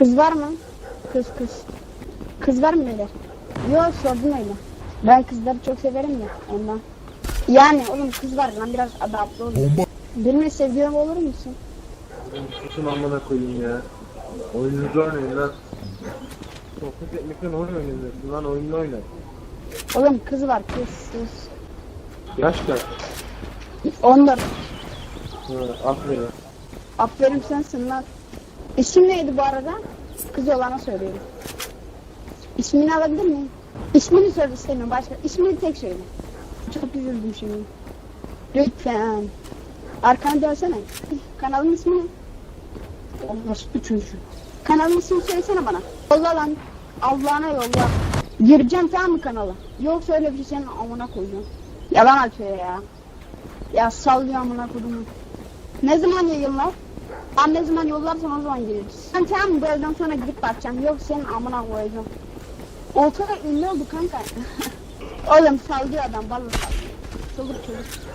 Kız var mı? Kız kız. Kız var mı öyle? Yok sordum öyle. Ben kızları çok severim ya ondan. Yani oğlum kız var lan biraz adapte olur. Bomba. Benimle sevgilim olur musun? Susun amına koyayım ya. Oyununuzu oynayın lan. Sohbet etmekten oyun oynuyorsun lan oyununu oyna. Oğlum kız var kız kız. Yaş kaç? 14. Ha, aferin. Aferin sensin lan. İsim neydi bu arada? Kız olana söylüyorum. İsmini alabilir miyim? İsmini söyle istemiyorum başka. İsmini tek söyle. Çok üzüldüm şimdi. Lütfen. Arkanı dönsene. Kanalın ismi ne? Orospu çocuğu. Kanalın ismini söylesene bana. Yolla lan. Allah'ına yolla. Gireceğim tamam mı kanala? Yoksa öyle bir şey senin amına koyacağım. Yalan atıyor ya. Ya sallıyor amına koyduğumu. Ne zaman yayınlar? Ben ne zaman yollarsan o zaman geliriz. Ben tamam mı böyleden sonra gidip bakacağım. Yok senin amına koyacağım. Ortada ünlü oldu kanka. Oğlum sallıyor adam vallahi sallıyor. Çoluk çoluk.